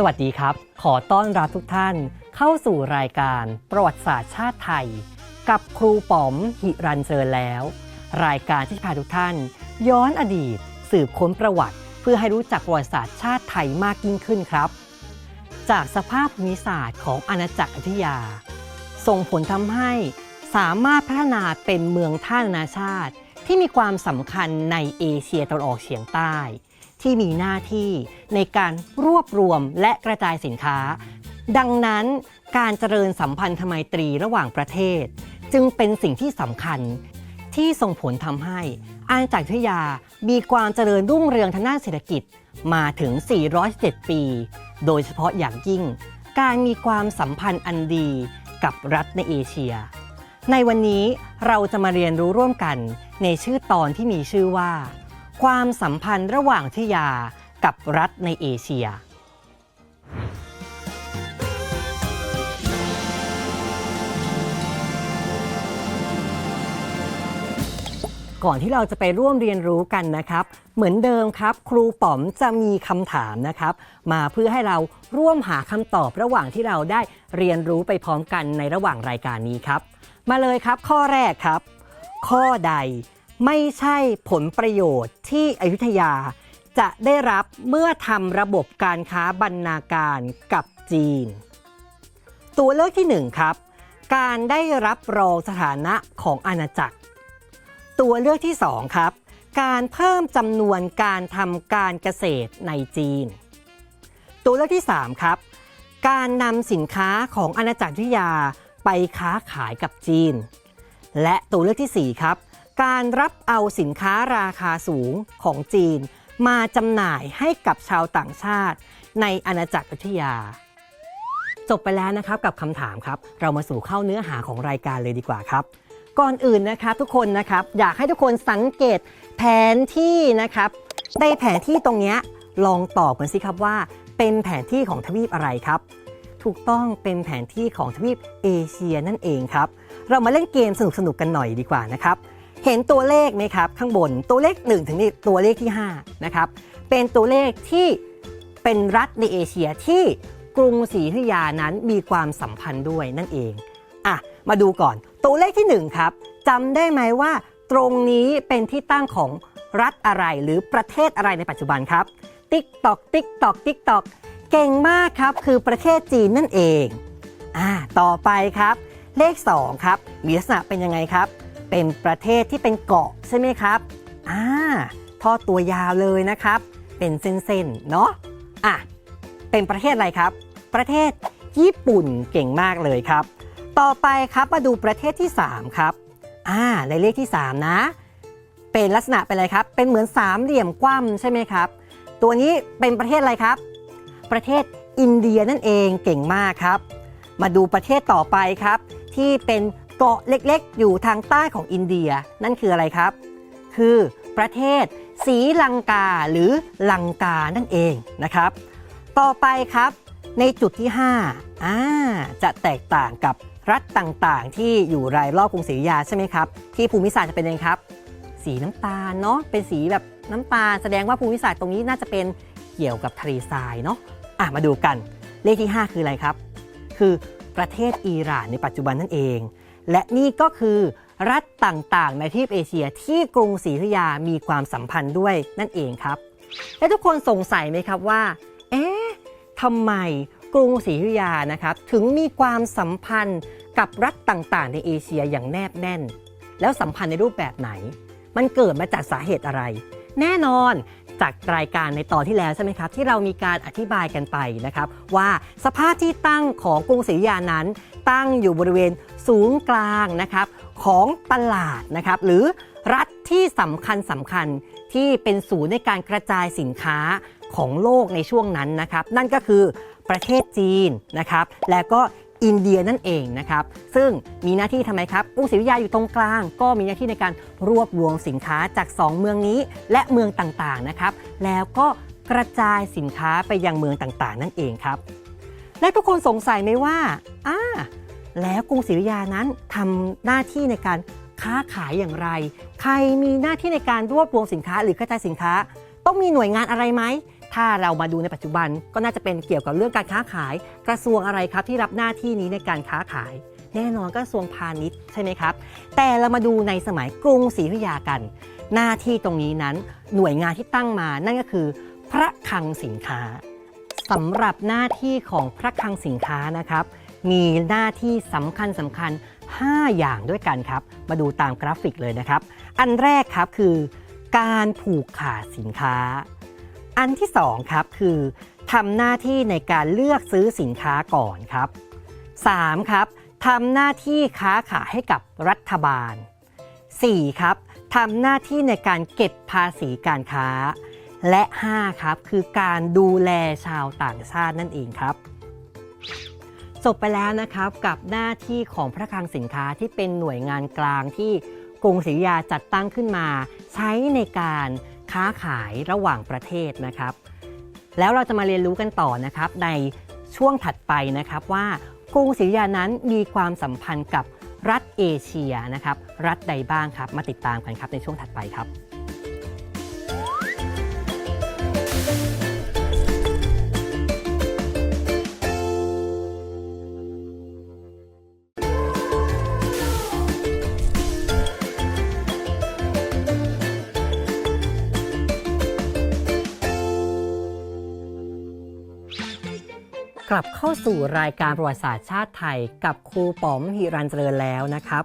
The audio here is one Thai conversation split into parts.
สวัสดีครับ ขอต้อนรับทุกท่านเข้าสู่รายการประวัติศาสตร์ชาติไทย กับครูป๋อมหิรันเจริญแล้ว รายการที่พาทุกท่าน ย้อนอดีต สืบค้นประวัติ เพื่อให้รู้จักประวัติศาสตร์ชาติไทยมากยิ่งขึ้นครับ จากสภาพภูมิศาสตร์ของอาณาจักรอยุธยา ส่งผลทำให้สามารถพัฒนาเป็นเมืองท่านานาชาติ ที่มีความสำคัญในเอเชียตะวันออกเฉียงใต้ ที่มีหน้าที่ในการรวบรวมและกระจายสินค้า ดังนั้นการเจริญสัมพันธไมตรีระหว่างประเทศ จึงเป็นสิ่งที่สำคัญที่ส่งผลทำให้อาณาจักรอยุธยามีความเจริญรุ่งเรืองทางด้านเศรษฐกิจมาถึง 407 ปี โดยเฉพาะอย่างยิ่ง การมีความสัมพันธ์อันดีกับรัฐในเอเชีย ในวันนี้เราจะมาเรียนรู้ร่วมกันในชื่อตอนที่มีชื่อว่า ความสัมพันธ์ระหว่างทิยากับรัฐในเอเชีย ก่อนที่เราจะไปร่วมเรียนรู้กันนะครับ เหมือนเดิมครับ ครูป๋อมจะมีคำถามนะครับ มาเพื่อให้เราร่วมหาคำตอบระหว่างที่เราได้เรียนรู้ไปพร้อมกันในระหว่างรายการนี้ครับ มาเลยครับ ข้อแรกครับ ข้อใด ไม่ใช่ผลประโยชน์ที่อยุธยาจะได้รับเมื่อทำระบบการค้าบรรณาการกับจีน ตัวเลือกที่ 1 ครับ การได้รับรองสถานะของอาณาจักร ตัวเลือกที่ 2 ครับ การเพิ่มจำนวนการทำการเกษตรในจีน ตัวเลือกที่ 3 ครับ การนำสินค้าของอาณาจักรอยุธยาไปค้าขายกับจีน และตัวเลือกทีสี่4 ครับ การรับเอาสินค้าราคาสูงของจีน มาจำหน่ายให้กับชาวต่างชาติ ในอาณาจักรอยุธยา จบไปแล้วนะครับกับคำถามครับ เรามาสู่เข้าเนื้อหาของรายการเลยดีกว่าครับ ก่อนอื่นนะครับทุกคนนะครับอยากให้ทุกคนสังเกตแผนที่นะครับในแผนที่ตรงนี้ลองตอบกันสิครับว่า เป็นแผนที่ของทวีปอะไรครับ ถูกต้องเป็นแผนที่ของทวีปเอเชียนั่นเองครับ เรามาเล่นเกมสนุกๆกันหน่อยดีกว่านะครับ เห็นตัวเลขไหมครับข้างบนตัวเลข 1 ถึงตัวเลขที่5นะครับเป็นตัวเลขที่เป็นรัฐในเอเชียที่กรุงศรีอยุธยานั้นมีความสัมพันธ์ด้วยนั่นเองอะมาดูก่อนตัวเลขที่ 1 ครับจำได้ไหมว่า ตรงนี้เป็นที่ตั้งของรัฐอะไรหรือประเทศอะไรในปัจจุบันครับ ติ๊กตอกติ๊กตอกติ๊กตอกเก่งมากครับ คือประเทศจีนนั่นเองอ่าต่อไปครับ เลข 2 ครับมีลักษณะเป็นยังไงครับ เป็นประเทศที่เป็นเกาะใช่ไหมครับอ่าทอดตัวยาวเลยนะครับ เป็นเส้นๆเนาะอะเป็นประเทศอะไรครับ ประเทศญี่ปุ่นเก่งมากเลยครับ ต่อไปครับมาดูประเทศที่ 3 ครับอ่าในเลขที่ 3 นะ เป็นลักษณะเป็นอะไรครับ เป็นเหมือนสามเหลี่ยมกว้ำใช่ไหมครับ ตัวนี้เป็นประเทศอะไรครับ ประเทศอินเดียนั่นเองเก่งมากครับ มาดูประเทศต่อไปครับ ที่เป็น เกาะเล็กๆ อยู่ทางใต้ของอินเดีย นั่นคืออะไรครับ คือประเทศศรีลังกาหรือลังกานั่นเองนะครับ ต่อไปครับในจุดที่5อ่าจะแตกต่างกับรัฐต่างๆ ที่อยู่รายรอบกรุงศรีอยุธยาใช่ไหมครับ ที่ภูมิศาสตร์จะเป็นยังครับ สีน้ำตาลเนาะเป็นสีแบบน้ำตาลแสดงว่าภูมิศาสตร์ตรงนี้น่าจะเป็นเกี่ยวกับทะเลทรายเนาะอะมาดูกันเลขที่ 5 คืออะไรครับ คือประเทศอิหร่านในปัจจุบันนั่นเอง และนี่ก็คือรัฐต่างๆ ในทวีปเอเชียที่กรุงศรีอยุธยามีความสัมพันธ์ด้วยนั่นเองครับ และทุกคนสงสัยไหมครับว่า เอ๊ะทำไมกรุงศรีอยุธยานะครับ ถึงมีความสัมพันธ์กับรัฐต่างๆ ในเอเชียอย่างแนบแน่น แล้วสัมพันธ์ในรูปแบบไหน มันเกิดมาจากสาเหตุอะไร แน่นอนจากรายการในตอนที่แล้วใช่ไหมครับ ที่เรามีการอธิบายกันไปนะครับ ว่าสภาพที่ตั้งของกรุงศรีอยุธยานั้น ตั้งอยู่บริเวณศูนย์กลางนะครับของตลาดนะครับหรือรัฐที่สำคัญสำคัญที่เป็นศูนย์ในการกระจายสินค้าของโลกในช่วงนั้นนะครับ นั่นก็คือประเทศจีนนะครับ และก็อินเดียนั่นเองนะครับ ซึ่งมีหน้าที่ทำไมครับกรุงศรีอยุธยาอยู่ตรงกลาง ก็มีหน้าที่ในการรวบรวมสินค้าจาก 2 เมืองนี้ และเมืองต่างๆนะครับ แล้วก็กระจายสินค้าไปยังเมืองต่างๆ นั่นเองครับ และทุกคนสงสัยไหมว่าอ่าแล้วกรุงศรีอยุธยานั้นทำหน้าที่ในการค้าขายอย่างไร ใครมีหน้าที่ในการรวบรวมสินค้าหรือกระจายสินค้า ต้องมีหน่วยงานอะไรไหม ถ้าเรามาดูในปัจจุบันก็น่าจะเป็นเกี่ยวกับเรื่องการค้าขาย กระทรวงอะไรครับที่รับหน้าที่นี้ในการค้าขาย แน่นอนก็กระทรวงพาณิชย์ใช่ไหมครับ แต่เรามาดูในสมัยกรุงศรีอยุธยากัน หน้าที่ตรงนี้นั้นหน่วยงานที่ตั้งมานั่นก็คือ พระคลังสินค้า สำหรับหน้าที่ของพระคลังสินค้านะครับ มีหน้าที่สำคัญสำคัญ 5 อย่างด้วยกันครับ มาดูตามกราฟิกเลยนะครับ อันแรกครับคือ การผูกขาดสินค้า อันที่2ครับคือทำหน้าที่ในการเลือกซื้อสินค้าก่อนครับ 3. ครับทำหน้าที่ค้าขายให้กับรัฐบาล 4. ครับทำหน้าที่ในการเก็บภาษีการค้า และ 5 ครับ คือการดูแลชาวต่างชาตินั่นเองครับจบไปแล้วนะครับกับหน้าที่ของพระคลังสินค้าที่เป็นหน่วยงานกลางที่กรุงศรีอยุธยาจัดตั้งขึ้นมา ใช้ในการค้าขายระหว่างประเทศนะครับ แล้วเราจะมาเรียนรู้กันต่อนะครับ ในช่วงถัดไปนะครับว่ากรุงศรีอยุธยานั้นมีความสัมพันธ์กับรัฐเอเชียนะครับ รัฐใดบ้างครับ มาติดตามกันครับในช่วงถัดไปครับ กลับเข้าสู่รายการประวัติศาสตร์ชาติไทย กับครูป๋อมหิรันเจริญแล้วนะครับ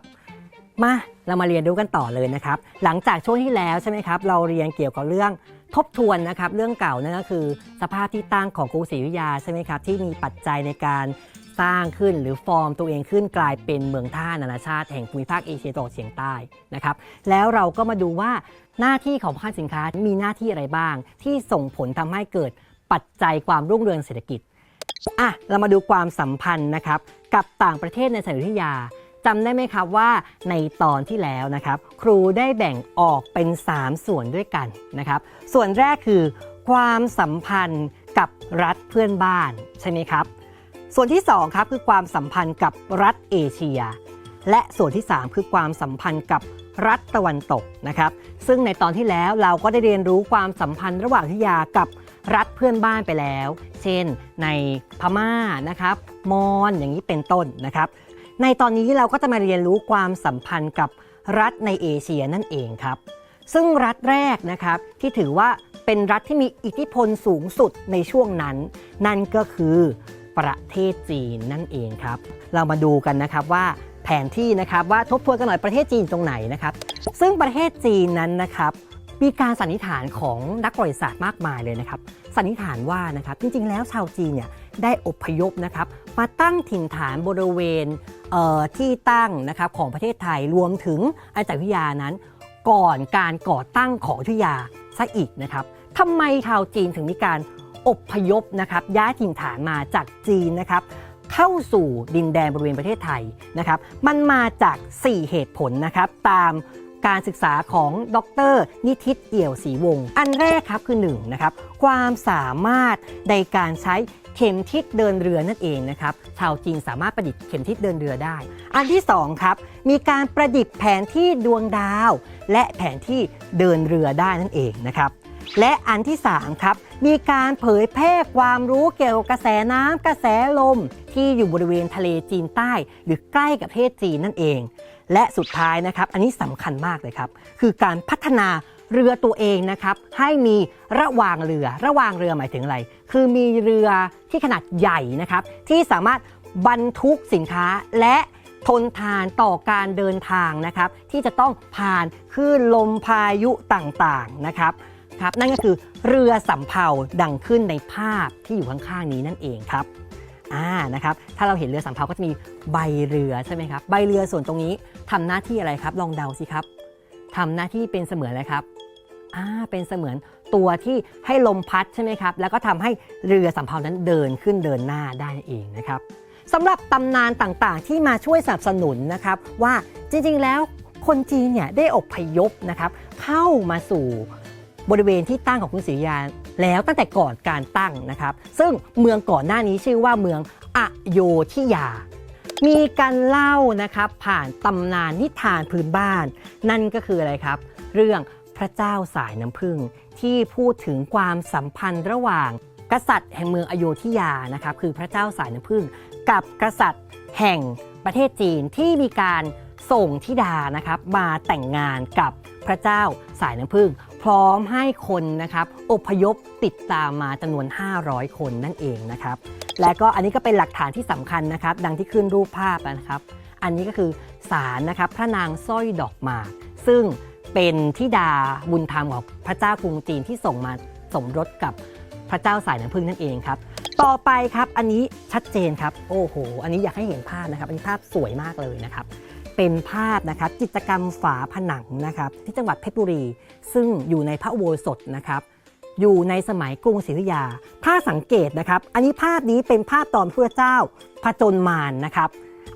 มาเรามาเรียนรู้กันต่อเลยนะครับ หลังจากช่วงที่แล้วใช่ไหมครับ เราเรียนเกี่ยวกับเรื่องทบทวนนะครับ เรื่องเก่านั่นก็คือ สภาพที่ตั้งของกรุงศรีอยุธยาใช่ไหมครับที่มีปัจจัยในการสร้างขึ้นหรือฟอร์มตัวเองขึ้นกลายเป็นเมืองท่านานาชาติแห่งภูมิภาคเอเชียตะวันออกเฉียงใต้นะครับ แล้วเราก็มาดูว่าหน้าที่ของภาคสินค้ามีหน้าที่อะไรบ้าง ที่ส่งผลทำให้เกิดปัจจัยความรุ่งเรืองเศรษฐกิจ อะเรามาดูความสัมพันธ์นะครับกับต่างประเทศในสมัยอยุธยาจำได้ไหมครับว่าในตอนที่แล้วนะครับ ครูได้แบ่งออกเป็น 3 ส่วนด้วยกันนะครับ ส่วนแรกคือ ความสัมพันธ์กับรัฐเพื่อนบ้านใช่ไหมครับ ส่วนที่2ครับคือความสัมพันธ์กับรัฐเอเชีย และส่วนที่ 3 คือความสัมพันธ์กับรัฐตะวันตกนะครับ ซึ่งในตอนที่แล้วเราก็ได้เรียนรู้ความสัมพันธ์ระหว่างอยุธยากับ รัฐเพื่อนบ้านไปแล้ว เช่นในพม่านะครับมอญอย่างนี้เป็นต้นนะครับ ในตอนนี้เราก็จะมาเรียนรู้ความสัมพันธ์กับรัฐในเอเชียนั่นเองครับ ซึ่งรัฐแรกนะครับที่ถือว่าเป็นรัฐที่มีอิทธิพลสูงสุดในช่วงนั้น นั่นก็คือประเทศจีนนั่นเองครับ เรามาดูกันนะครับว่าแผนที่นะครับว่าทบทวนกันหน่อยประเทศจีนตรงไหนนะครับ ซึ่งประเทศจีนนั้นนะครับ มีการสันนิษฐานของนักประวัติศาสตร์มากมายเลยนะครับ สันนิษฐานว่านะครับจริงๆ แล้วชาวจีนเนี่ยได้อพยพนะครับมาตั้งถิ่นฐานบริเวณเที่ตั้งนะครับของประเทศไทยรวมถึงอาณาจักรอยุธยานั้น ก่อนการก่อตั้งของอยุธยาซะอีกนะครับทำไมชาวจีนถึงมีการอบพยพนะครับย้ายถิ่นฐานมาจากจีนนะครับเข้าสู่ดินแดนบริเวณประเทศไทยนะครับ มันมาจาก 4 เหตุผลนะครับตาม การศึกษาของดร นิติตเอี่ยวศรีวงศ์อันแรกครับคือ1นะครับความสามารถในการใช้เข็มทิศเดินเรือนั่นเองนะครับชาวจีนสามารถประดิษฐ์เข็มทิศเดินเรือได้ อันที่2ครับมีการประดิษฐ์แผนที่ดวงดาว และแผนที่เดินเรือได้นั่นเองนะครับและอันที่3ครับมีการเผยแพร่ความรู้เกี่ยวกับกระแสน้ำกระแสลม ที่อยู่บริเวณทะเลจีนใต้ หรือใกล้กับประเทศจีนนั่นเอง และสุดท้ายนะครับ อันนี้สำคัญมากเลยครับ คือการพัฒนาเรือตัวเองนะครับ ให้มีระหว่างเรือ ระหว่างเรือหมายถึงอะไร คือมีเรือที่ขนาดใหญ่นะครับ ที่สามารถบรรทุกสินค้าและทนทานต่อการเดินทางนะครับ ที่จะต้องผ่านคลื่นลมพายุต่างๆนะครับครับนั่นก็คือเรือสำเภาดังขึ้นในภาพที่อยู่ข้างๆนี้นั่นเองครับอ่านะครับถ้าเราเห็นเรือสำเภาก็จะมีใบเรือใช่ไหมครับใบเรือส่วนตรงนี้ ทำหน้าที่อะไรครับ ลองเดาสิครับทำหน้าที่เป็นเสมือนอะไรครับอ่าเป็นเสมือนตัวที่ให้ลมพัดใช่ไหมครับ แล้วก็ทำให้เรือสำเภานั้นเดินขึ้นเดินหน้าได้เองนะครับสำหรับตำนานต่างๆ ที่มาช่วยสนับสนุนนะครับ ว่าจริงๆแล้วคนจีนเนี่ยได้อพยพนะครับเข้ามาสู่บริเวณที่ตั้งของกรุงศรีอยุธยาแล้วตั้งแต่ก่อนการตั้งนะครับ ซึ่งเมืองก่อนหน้านี้ชื่อว่าเมืองอโยธยา มีการเล่านะครับผ่านตำนานนิทานพื้นบ้าน นั่นก็คืออะไรครับ เรื่องพระเจ้าสายน้ำผึ้งที่พูดถึงความสัมพันธ์ระหว่าง กษัตริย์แห่งเมืองอโยธยานะครับคือพระเจ้าสายน้ำผึ้งกับกษัตริย์แห่งประเทศจีนที่มีการส่งธิดานะครับมาแต่งงานกับพระเจ้าสายน้ำผึ้ง พร้อมให้คนนะครับอพยพติดตามมาจำนวน 500 คนนั่นเองนะครับ และก็อันนี้ก็เป็นหลักฐานที่สำคัญนะครับ ดังที่ขึ้นรูปภาพนะครับ อันนี้ก็คือสารนะครับพระนางสร้อยดอกหมาก ซึ่งเป็นธิดาบุญธรรมของพระเจ้ากรุงจีนที่ส่งมาสมรสกับพระเจ้าสายน้ำผึ้งนั่นเองครับ ต่อไปครับอันนี้ชัดเจนครับ โอ้โห อันนี้อยากให้เห็นภาพนะครับ อันนี้ภาพสวยมากเลยนะครับ เป็นภาพนะครับ จิตรกรรมฝาผนังนะครับ ที่จังหวัดเพชรบุรี ซึ่งอยู่ในพระอุโบสถนะครับอยู่ในสมัยกรุงศรีอยุธยา ถ้าสังเกตนะครับ อันนี้ภาพนี้เป็นภาพตอนพระเจ้าผจญมารนะครับ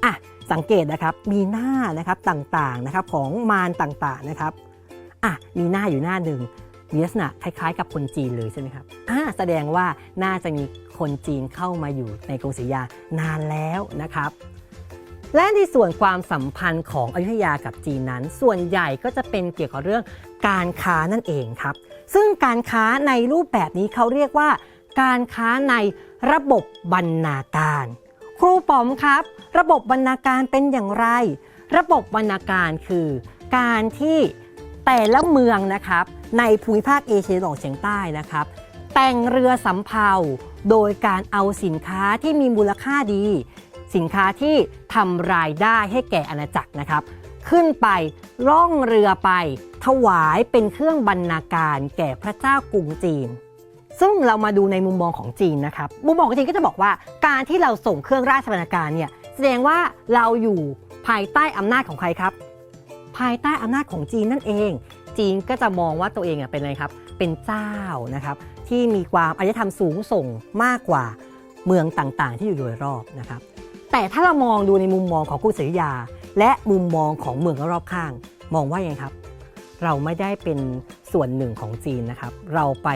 อะสังเกตนะครับมีหน้านะครับต่างๆนะครับของมารต่างๆนะครับอะมีหน้าอยู่หน้าหนึ่งมีลักษณะคล้ายๆ กับคนจีนเลยใช่ไหมครับอ่าแสดงว่าน่าจะมีคนจีนเข้ามาอยู่ในกรุงศรีอยุธยานานแล้วนะครับ และในส่วนความสัมพันธ์ของอยุธยากับจีนนั้น ส่วนใหญ่ก็จะเป็นเกี่ยวกับเรื่องการค้านั่นเองครับ ซึ่งการค้าในรูปแบบนี้เขาเรียกว่า การค้าในระบบบรรณาการ ครูป๋อมครับ ระบบบรรณาการเป็นอย่างไร ระบบบรรณาการคือ การที่แต่ละเมืองนะครับในภูมิภาคเอเชียตะวันออกเฉียงใต้นะครับ แต่งเรือสำเภาโดยการเอาสินค้าที่มีมูลค่าดี สินค้าที่ทำรายได้ให้แก่อาณาจักรนะครับ ขึ้นไปล่องเรือไป ถวายเป็นเครื่องบรรณาการแก่พระเจ้ากรุงจีน ซึ่งเรามาดูในมุมมองของจีนนะครับ มุมมองของจีนก็จะบอกว่าการที่เราส่งเครื่องราชบรรณาการเนี่ยแสดงว่าเราอยู่ภายใต้อำนาจของใครครับ ภายใต้อำนาจของจีนนั่นเอง จีนก็จะมองว่าตัวเองเป็นอะไรครับ เป็นเจ้านะครับที่มีความอารยธรรมสูงส่งมากกว่าเมืองต่างๆ ที่อยู่โดยรอบนะครับ แต่ถ้าเรามองดูในมุมมองของกรุงศรีอยุธยาและมุมมองของเมืองรอบข้าง มองว่ายังไงครับ เราไม่ได้เป็นส่วนหนึ่งของจีนนะครับ เราไป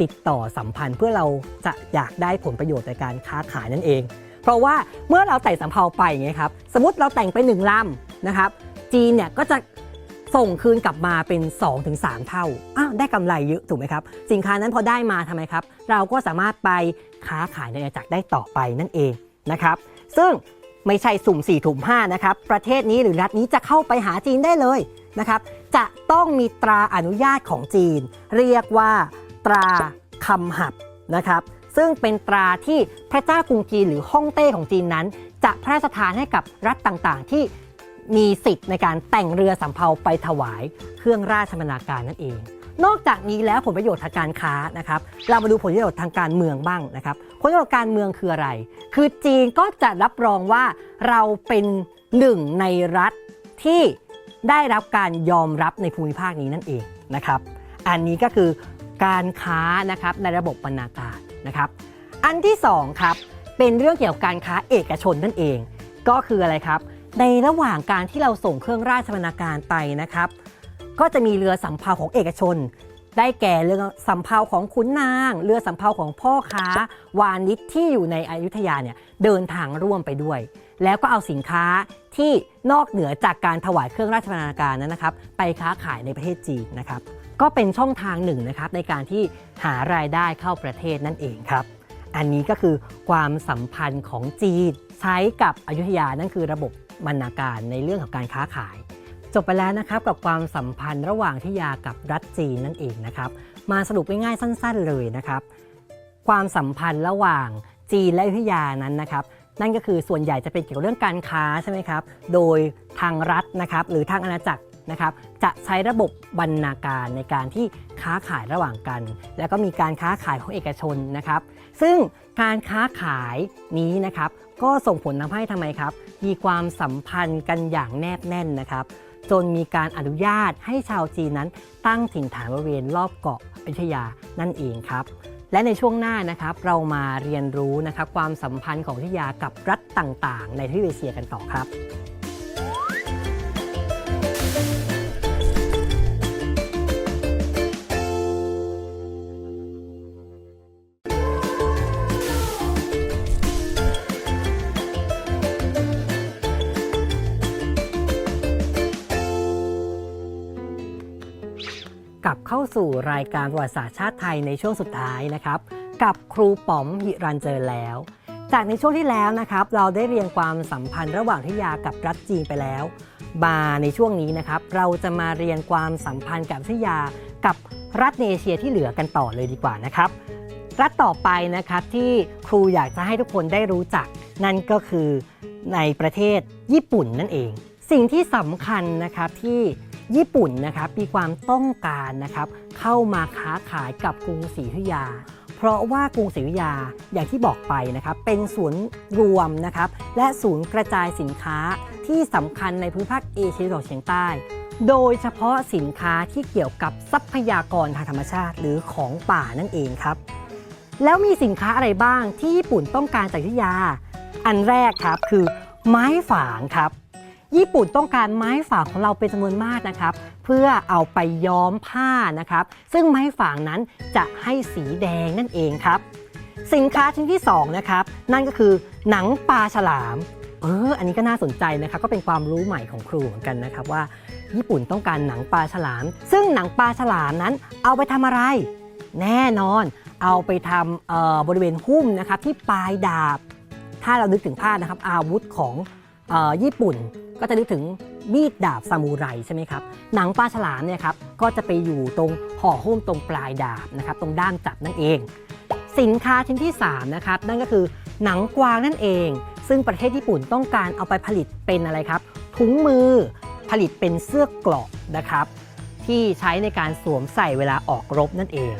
ติดต่อสัมพันธ์เพื่อเราจะอยากได้ผลประโยชน์ในการค้าขายนั่นเอง เพราะว่าเมื่อเราแต่งสำเภาไปอย่างเงี้ยครับสมมติเราแต่งไปหนึ่งลำนะครับจีนเนี่ยก็จะส่งคืนกลับมาเป็น 2-3 เท่าอ้าวได้กำไรเยอะถูกไหมครับ สินค้านั้นพอได้มาทำไมครับ เราก็สามารถไปค้าขายในอาณาจักรได้ต่อไปนั่นเองนะครับ ซึ่งไม่ใช่สุ่ม4ถุ่ม5นะครับ ประเทศนี้หรือรัฐนี้จะเข้าไปหาจีนได้เลยนะครับ จะต้องมีตราอนุญาตของจีน เรียกว่าตราคำหับนะครับ ซึ่งเป็นตราที่พระเจ้ากรุงจีนหรือฮ่องเต้ของจีนนั้น จะพระราชทานให้กับรัฐต่างๆ ที่มีสิทธิ์ในการแต่งเรือสำเภาไปถวายเครื่องราชบรรณาการนั่นเอง นอกจากนี้แล้วผลประโยชน์ทางการค้านะครับเรามาดูผลประโยชน์ทางการเมืองบ้างนะครับผลประโยชน์การเมืองคืออะไร คือจีนก็จะรับรองว่าเราเป็นหนึ่งในรัฐที่ได้รับการยอมรับในภูมิภาคนี้นั่นเองนะครับอันนี้ก็คือการค้านะครับในระบบบรรณาการนะครับอันที่สองครับเป็นเรื่องเกี่ยวกับการค้าเอกชนนั่นเอง ก็คืออะไรครับ ในระหว่างการที่เราส่งเครื่องราชบรรณาการไปนะครับ ก็จะมีเรือสำเภาของเอกชน ได้แก่เรือสำเภาของขุนนาง เรือสำเภาของพ่อค้า วานิชที่อยู่ในอยุธยาเนี่ยเดินทางร่วมไปด้วย แล้วก็เอาสินค้าที่นอกเหนือจากการถวายเครื่องราชบรรณาการนั้นนะครับ ไปค้าขายในประเทศจีนนะครับ ก็เป็นช่องทางหนึ่งนะครับในการที่หารายได้เข้าประเทศนั่นเองครับอันนี้ก็คือความสัมพันธ์ของจีนใช้กับอยุธยานั่นคือระบบบรรณาการในเรื่องของการค้าขาย จบไปแล้วนะครับกับความสัมพันธ์ระหว่างทิยากับรัฐจีนนั่นเองนะครับมาสรุปง่ายๆสั้น ๆเลยนะครับ ความสัมพันธ์ระหว่างจีนและอยุธยานั้นนะครับ นั่นก็คือส่วนใหญ่จะเป็นเกี่ยวกับเรื่องการค้าใช่ไหมครับโดยทางรัฐนะครับหรือทางอาณาจักรนะครับจะใช้ระบบบรรณาการในการที่ค้าขายระหว่างกัน แล้วก็มีการค้าขายของเอกชนนะครับ ซึ่งการค้าขายนี้นะครับ ก็ส่งผลทำให้ทำไมครับ มีความสัมพันธ์กันอย่างแนบแน่นนะครับ จนมีการอนุญาตให้ชาวจีนนั้น ตั้งถิ่นฐานบริเวณรอบเกาะอยุธยานั่นเองครับ และในช่วงหน้านะครับเรามาเรียนรู้นะครับความสัมพันธ์ของอยุธยากับรัฐต่างๆ ในทวีปเอเชียกันต่อครับ กลับเข้าสู่รายการประวัติศาสตร์ชาติไทยในช่วงสุดท้ายนะครับ กับครูป๋อมหิรันเจอแล้ว จากในช่วงที่แล้วนะครับ เราได้เรียนความสัมพันธ์ระหว่างทิยากับรัฐจีนไปแล้วมาในช่วงนี้นะครับ เราจะมาเรียนความสัมพันธ์กับทิยากับรัฐในเอเชียที่เหลือกันต่อเลยดีกว่านะครับ รัฐต่อไปนะครับที่ครูอยากจะให้ทุกคนได้รู้จัก นั่นก็คือในประเทศญี่ปุ่นนั่นเอง สิ่งที่สำคัญนะครับที่ ญี่ปุ่นนะครับมีความต้องการนะครับเข้ามาค้าขายกับกรุงศรีอยุธยา เพราะว่ากรุงศรีอยุธยาอย่างที่บอกไปนะครับเป็นศูนย์รวมนะครับและศูนย์กระจายสินค้าที่สำคัญในภูมิภาคเอเชียตะวันออกเฉียงใต้ โดยเฉพาะสินค้าที่เกี่ยวกับทรัพยากรทางธรรมชาติ หรือของป่านั่นเองครับ แล้วมีสินค้าอะไรบ้างที่ญี่ปุ่นต้องการจากอยุธยา อันแรกครับคือไม้ฝางครับ ญี่ปุ่นต้องการไม้ฝางของเราเป็นจำนวนมากนะครับ เพื่อเอาไปย้อมผ้านะครับ ซึ่งไม้ฝางนั้นจะให้สีแดงนั่นเองครับ สินค้าชิ้นที่สองนะครับนั่นก็คือหนังปลาฉลามเอออันนี้ก็น่าสนใจนะครับก็เป็นความรู้ใหม่ของครูเหมือนกันนะครับว่า ญี่ปุ่นต้องการหนังปลาฉลาม ซึ่งหนังปลาฉลามนั้นเอาไปทำอะไร แน่นอน เอาไปทำเอ่อบริเวณหุ้มนะครับที่ปลายดาบ ถ้าเรานึกถึงภาพนะครับอาวุธของ ญี่ปุ่นก็จะนึกถึงมีดดาบซามูไรใช่ไหมครับ หนังปลาฉลามเนี่ยครับก็จะไปอยู่ตรงห่อหุ้มตรงปลายดาบนะครับตรงด้ามจับนั่นเอง สินค้าชิ้นที่3นะครับนั่นก็คือหนังกวางนั่นเอง ซึ่งประเทศญี่ปุ่นต้องการเอาไปผลิตเป็นอะไรครับ ถุงมือผลิตเป็นเสื้อเกราะนะครับ ที่ใช้ในการสวมใส่เวลาออกรบนั่นเอง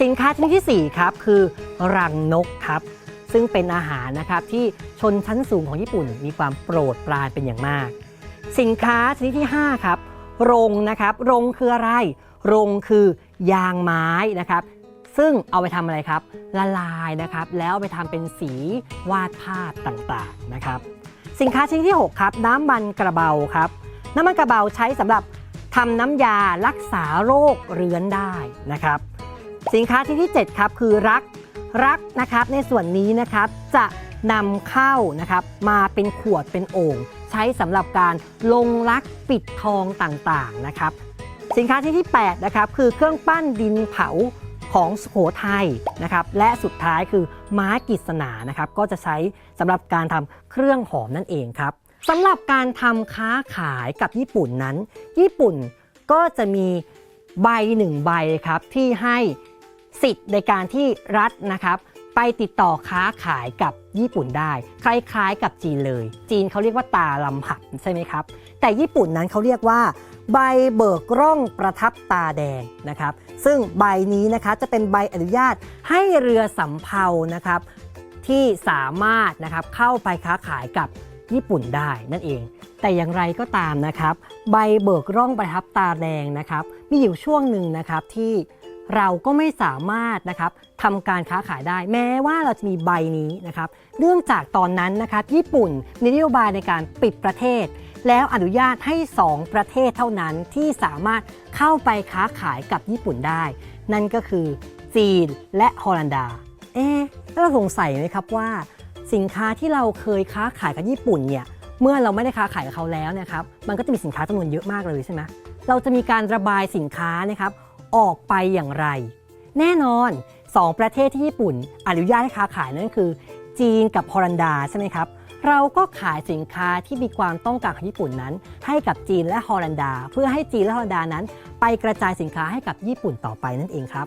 สินค้าชนิดที่4ครับคือรังนกครับ ซึ่งเป็นอาหารนะครับที่ชนชั้นสูงของญี่ปุ่น มีความโปรดปรานเป็นอย่างมาก สินค้าชนิดที่ 5 ครับรงนะครับรงคืออะไรรงคือยางไม้นะครับซึ่งเอาไปทำอะไรครับ ละลายนะครับ แล้วไปทำเป็นสีวาดภาพต่างๆนะครับ สินค้าชนิดที่ 6 ครับ น้ำมันกระเบาครับ น้ำมันกระเบาใช้สำหรับทำน้ำยารักษาโรคเรื้อนได้นะครับ สินค้าชนิดที่ 7 ครับ คือรัก รักนะครับในส่วนนี้นะครับจะนำเข้านะครับมาเป็นขวดเป็นโอ่งใช้สำหรับการลงรักปิดทองต่างๆนะครับ สินค้าที่ที่8นะครับคือเครื่องปั้นดินเผาของสุโขทัยนะครับและสุดท้ายคือม้ากิษณานะครับก็จะใช้สำหรับการทำเครื่องหอมนั่นเองครับสำหรับการทำค้าขายกับญี่ปุ่นนั้น ญี่ปุ่นก็จะมีใบหนึ่งใบครับที่ให้ สิทธิ์ในการที่รัฐนะครับ ไปติดต่อค้าขายกับญี่ปุ่นได้ คล้ายๆกับจีนเลย จีนเขาเรียกว่าตาลำหักใช่ไหมครับ แต่ญี่ปุ่นนั้นเขาเรียกว่า ใบเบิกร่องประทับตาแดงนะครับ ซึ่งใบนี้นะคะจะเป็นใบอนุญาตให้เรือสำเภานะครับ ที่สามารถนะครับเข้าไปค้าขายกับญี่ปุ่นได้นั่นเอง แต่อย่างไรก็ตามนะครับ ใบเบิกร่องประทับตาแดงนะครับ มีอยู่ช่วงหนึ่งนะครับที่ เราก็ไม่สามารถนะครับทำการค้าขายได้ แม้ว่าเราจะมีใบนี้นะครับ เนื่องจากตอนนั้นนะครับญี่ปุ่นมีนโยบายในการปิดประเทศ แล้วอนุญาตให้ 2 ประเทศเท่านั้นที่สามารถเข้าไปค้าขายกับญี่ปุ่นได้ นั่นก็คือจีนและฮอลันดา เอ๊ะแล้วเราสงสัยไหมครับว่า สินค้าที่เราเคยค้าขายกับญี่ปุ่นเนี่ยเมื่อเราไม่ได้ค้าขายกับเขาแล้วนะครับ มันก็จะมีสินค้าจำนวนเยอะมากเลยใช่ไหมเราจะมีการระบายสินค้านะครับ ออกไปอย่างไร แน่นอน 2 ประเทศที่ญี่ปุ่นอนุญาตให้ค้าขายนั่นคือ จีนกับฮอลันดาใช่ไหมครับเราก็ขายสินค้าที่มีความต้องการของญี่ปุ่นนั้น ให้กับจีนและฮอลันดา เพื่อให้จีนและฮอลันดานั้น ไปกระจายสินค้าให้กับญี่ปุ่นต่อไปนั่นเองครับ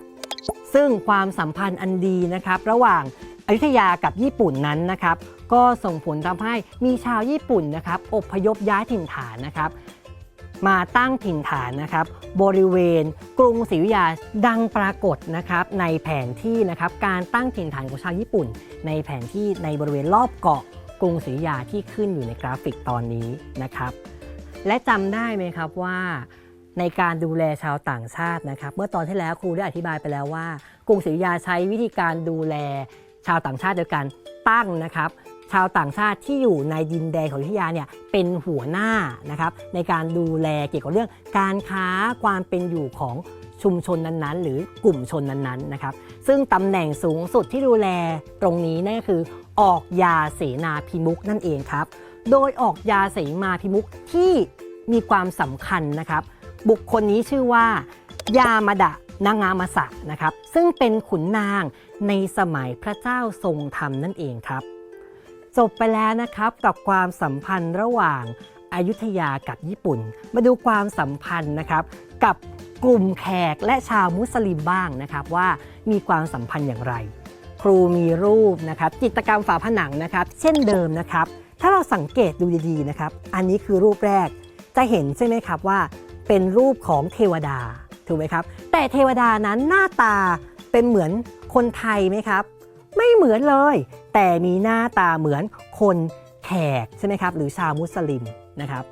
ซึ่งความสัมพันธ์อันดีนะครับ ระหว่างอยุธยากับญี่ปุ่นนั้นนะครับ ก็ส่งผลทำให้มีชาวญี่ปุ่นนะครับอพยพย้ายถิ่นฐานนะครับ มาตั้งถิ่นฐานนะครับบริเวณกรุงศรีอยุธยาดังปรากฏนะครับในแผนที่นะครับการตั้งถิ่นฐานของชาวญี่ปุ่น ในแผนที่ในบริเวณรอบเกาะกรุงศรีอยุธยาที่ขึ้นอยู่ในกราฟิกตอนนี้นะครับ และจำได้ไหมครับว่าในการดูแลชาวต่างชาตินะครับ เมื่อตอนที่แล้วครูได้อธิบายไปแล้วว่า กรุงศรีอยุธยาใช้วิธีการดูแลชาวต่างชาติโดยการตั้งนะครับ ชาวต่างชาติที่อยู่ในดินแดนของอยุธยาเนี่ยเป็นหัวหน้านะครับในการดูแลเกี่ยวกับเรื่องการค้าความเป็นอยู่ของชุมชนนั้นๆ หรือกลุ่มชนนั้นๆนะครับ ซึ่งตำแหน่งสูงสุดที่ดูแลตรงนี้นั่นก็คือ ออกยาเสนาพิมุกนั่นเองครับ โดยออกยาเสมาพิมุกที่มีความสำคัญนะครับ บุคคลนี้ชื่อว่า ยามาดะนางามสะนะครับ ซึ่งเป็นขุนนางในสมัยพระเจ้าทรงธรรมนั่นเองครับ จบไปแล้วนะครับกับความสัมพันธ์ระหว่างอายุทยากับญี่ปุ่น มาดูความสัมพันธ์นะครับ กับกลุ่มแขกและชาวมุสลิมบ้างนะครับว่ามีความสัมพันธ์อย่างไร ครูมีรูปนะครับจิตรกรรมฝาผนังนะครับ เช่นเดิมนะครับ ถ้าเราสังเกตดูดีๆนะครับ อันนี้คือรูปแรกจะเห็นใช่ไหมครับว่า เป็นรูปของเทวดาถูกไหมครับ แต่เทวดานั้นหน้าตาเป็นเหมือนคนไทยไหมครับ ไม่เหมือนเลย แต่มีหน้าตาเหมือนคนแขกใช่ไหมครับ หรือชาวมุสลิมนะครับ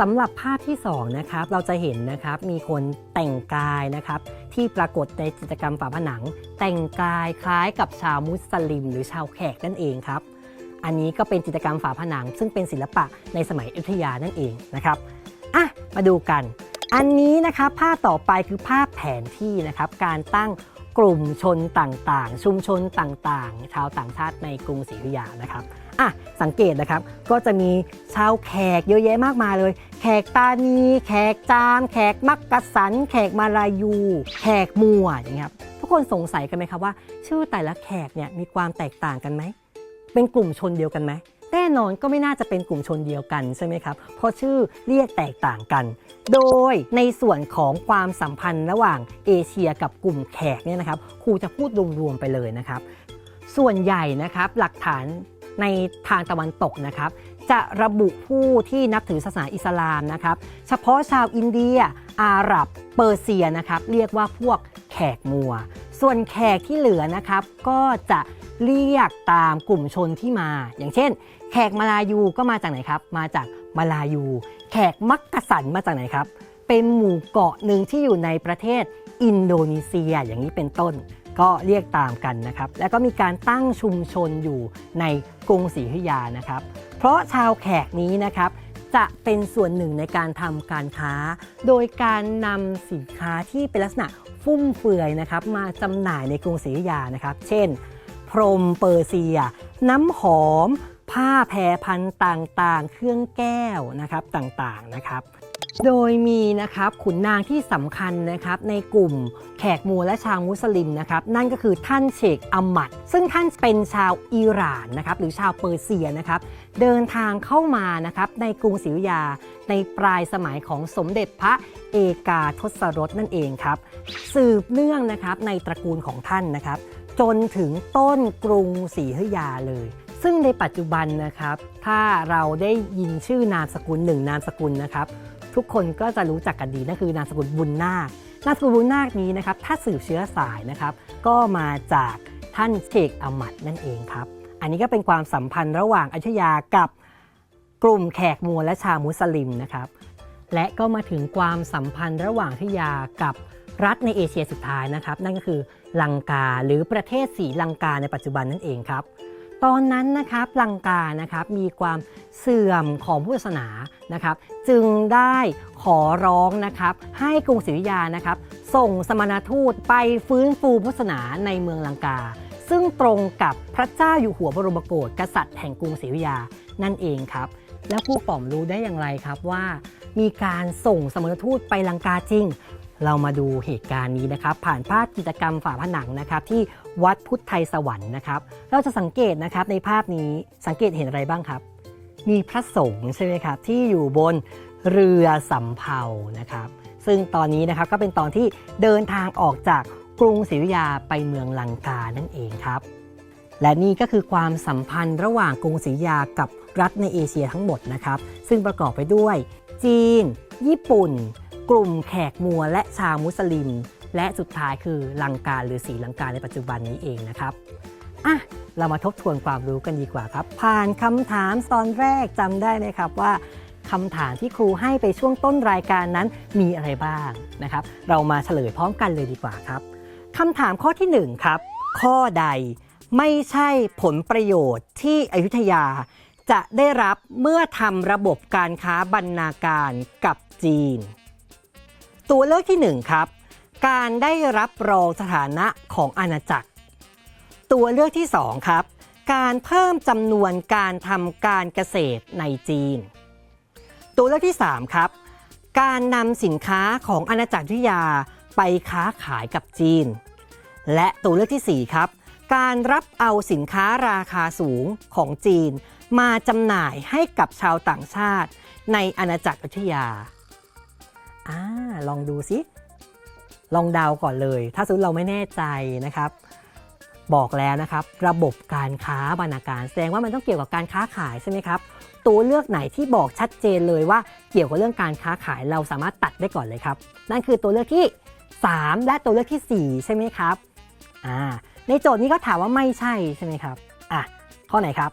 สำหรับภาพที่2นะครับเราจะเห็นนะครับมีคนแต่งกายนะครับ ที่ปรากฏในจิตรกรรมฝาผนัง แต่งกายคล้ายกับชาวมุสลิม หรือชาวแขกนั่นเองครับ อันนี้ก็เป็นจิตรกรรมฝาผนัง ซึ่งเป็นศิลปะในสมัยอยุธยานั่นเองนะครับอะมาดูกัน อันนี้นะครับภาพต่อไปคือภาพแผนที่นะครับ การตั้ง กลุ่มชนต่างๆ ชุมชนต่างๆ ชาวต่างชาติในกรุงศรีอยุธยานะครับอะสังเกตนะครับก็จะมีชาวแขกเยอะแยะมากมายเลย แขกตานีแขกจาม แขกมักกะสัน แขกมาลายู แขกมัวอย่างเงี้ยครับทุกคนสงสัยกันไหมครับว่า ชื่อแต่ละแขกเนี่ยมีความแตกต่างกันไหมเป็นกลุ่มชนเดียวกันไหม แน่นอนก็ไม่น่าจะเป็นกลุ่มชนเดียวกันใช่ไหมครับ เพราะชื่อเรียกแตกต่างกัน โดยในส่วนของความสัมพันธ์ระหว่างเอเชียกับกลุ่มแขกเนี่ยนะครับครูจะพูดรวมๆไปเลยนะครับ ส่วนใหญ่นะครับหลักฐานในทางตะวันตกนะครับ จะระบุผู้ที่นับถือศาสนาอิสลามนะครับ เฉพาะชาวอินเดีย อาหรับ เปอร์เซียนะครับ เรียกว่าพวกแขกมัว ส่วนแขกที่เหลือนะครับก็จะเรียกตามกลุ่มชนที่มา อย่างเช่น แขกมาลายูก็มาจากไหนครับ มาจากมาลายู แขกมักกะสันมาจากไหนครับ เป็นหมู่เกาะหนึ่งที่อยู่ในประเทศอินโดนีเซียอย่างนี้เป็นต้นก็เรียกตามกันนะครับ แล้วก็มีการตั้งชุมชนอยู่ในกรุงศรีอยุธยานะครับ เพราะชาวแขกนี้นะครับ จะเป็นส่วนหนึ่งในการทำการค้า โดยการนำสินค้าที่เป็นลักษณะฟุ่มเฟือยนะครับมาจำหน่ายในกรุงศรีอยุธยานะครับ เช่น พรมเปอร์เซีย น้ำหอม ผ้าแพรพันต่างๆ เครื่องแก้วนะครับต่างๆนะครับ โดยมีนะครับขุนนางที่สำคัญนะครับในกลุ่มแขกมัวและชาวมุสลิมนะครับนั่นก็คือท่านเชคอัมมัด ซึ่งท่านเป็นชาวอิหร่านนะครับหรือชาวเปอร์เซียนะครับเดินทางเข้ามานะครับในกรุงศรีอยุธยา ในปลายสมัยของสมเด็จพระเอกาทศรสนั่นเองครับสืบเนื่องนะครับในตระกูลของท่านนะครับจนถึงต้นกรุงศรีอยุธยาเลย ซึ่งในปัจจุบันนะครับ ถ้าเราได้ยินชื่อนามสกุลหนึ่งนามสกุลนะครับ ทุกคนก็จะรู้จักกันดีนั่นคือนามสกุลบุญนาคนามสกุลบุญนาคนี้นะครับถ้าสืบเชื้อสายนะครับก็มาจากท่านเชคอมัดนั่นเองครับ อันนี้ก็เป็นความสัมพันธ์ระหว่างอยุธยากับกลุ่มแขกมัวและชาวมุสลิมนะครับ และก็มาถึงความสัมพันธ์ระหว่างอยุธยากับรัฐในเอเชียสุดท้ายนะครับ นั่นก็คือลังกาหรือประเทศสีลังกาในปัจจุบันนั่นเองครับ ตอนนั้นนะครับลังกานะครับมีความเสื่อมของพุทธศาสนานะครับ จึงได้ขอร้องนะครับให้กรุงศรีอยุธยานะครับ ส่งสมณทูตไปฟื้นฟูพุทธศาสนาในเมืองลังกา ซึ่งตรงกับพระเจ้าอยู่หัวบรมโกศกษัตริย์แห่งกรุงศรีอยุธยานั่นเองครับ แล้วผู้ป๋อมรู้ได้อย่างไรครับว่า มีการส่งสมณทูตไปลังกาจริง เรามาดูเหตุการณ์นี้นะครับ ผ่านภาพกิจกรรมฝาผนังนะครับที่ วัดพุทธไทยสวรรค์นะครับ เราจะสังเกตนะครับในภาพนี้สังเกตเห็นอะไรบ้างครับ มีพระสงฆ์ใช่ไหมครับที่อยู่บนเรือสำเภานะครับ ซึ่งตอนนี้นะครับก็เป็นตอนที่เดินทางออกจากกรุงศรีอยุธยาไปเมืองลังกานั่นเองครับ และนี่ก็คือความสัมพันธ์ระหว่างกรุงศรีอยุธยากับรัฐในเอเชียทั้งหมดนะครับ ซึ่งประกอบไปด้วย จีน ญี่ปุ่น กลุ่มแขกมัวและชาวมุสลิม และสุดท้ายคือลังกาหรือศรีลังกาในปัจจุบันนี้เองนะครับอะเรามาทบทวนความรู้กันดีกว่าครับ ผ่านคำถามตอนแรกจำได้ไหมครับว่าคำถามที่ครูให้ไปช่วงต้นรายการนั้นมีอะไรบ้างนะครับ เรามาเฉลยพร้อมกันเลยดีกว่าครับคำถามข้อที่หนึ่งครับ ข้อใดไม่ใช่ผลประโยชน์ที่อยุธยา จะได้รับเมื่อทำระบบการค้าบรรณาการกับจีน ตัวเลือกที่ 1 ครับ การได้รับรองสถานะของอาณาจักร ตัวเลือกที่ 2 ครับ การเพิ่มจำนวนการทำการเกษตรในจีน ตัวเลือกที่ 3 ครับ การนำสินค้าของอาณาจักรยุธยาไปค้าขายกับจีน และตัวเลือกทีสี่4 ครับ การรับเอาสินค้าราคาสูงของจีน มาจำหน่ายให้กับชาวต่างชาติ ในอาณาจักรอยุธยาอ่าลองดูสิ ลองเดาก่อนเลย ถ้าสมมติเราไม่แน่ใจนะครับ บอกแล้วนะครับ ระบบการค้าบรรณาการ แสดงว่ามันต้องเกี่ยวกับการค้าขายใช่ไหมครับตัวเลือกไหนที่บอกชัดเจนเลยว่าเกี่ยวกับเรื่องการค้าขายเราสามารถตัดได้ก่อนเลยครับ นั่นคือตัวเลือกที่ 3 และตัวเลือกทีสี่4 ใช่ไหมครับอ่าในโจทย์นี้ก็ถามว่าไม่ใช่ใช่ไหมครับอะข้อไหนครับ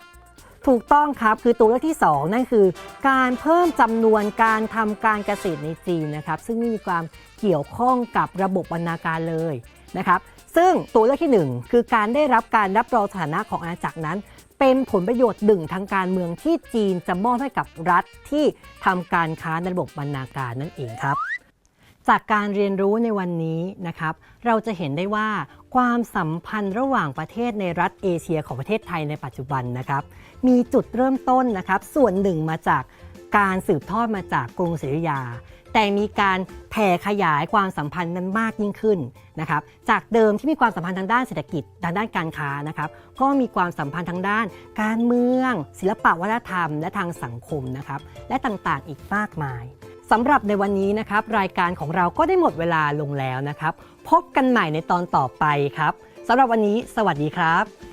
ถูกต้องครับคือตัวเลือกที่ 2 นั่นคือ การเพิ่มจำนวนการทำการเกษตรในจีนนะครับ ซึ่งไม่มีความ เกี่ยวข้องกับระบบบรรณาการเลยนะครับซึ่งตัวเลือกทีหนึ่1 คือการได้รับการรับรองสถานะของอาณาจักรนั้น เป็นผลประโยชน์หนึ่งทางการเมืองที่จีนจะมอบให้กับรัฐที่ทำการค้าในระบบบรรณาการนั่นเองครับ จากการเรียนรู้ในวันนี้นะครับ เราจะเห็นได้ว่าความสัมพันธ์ระหว่างประเทศในรัฐเอเชียของประเทศไทยในปัจจุบันนะครับ มีจุดเริ่มต้นนะครับ ส่วนหนึ่งมาจากการสืบทอดมาจากกรุงศรีอยุธยา แต่มีการแผ่ขยายความสัมพันธ์นั้นมากยิ่งขึ้นนะครับ จากเดิมที่มีความสัมพันธ์ทางด้านเศรษฐกิจทางด้านการค้านะครับ ก็มีความสัมพันธ์ทางด้าน การเมือง ศิลปะวัฒนธรรม และทางสังคมนะครับ และต่างๆ อีกมากมายสำหรับในวันนี้นะครับ รายการของเราก็ได้หมดเวลาลงแล้วนะครับ พบกันใหม่ในตอนต่อไปครับสำหรับวันนี้ สวัสดีครับ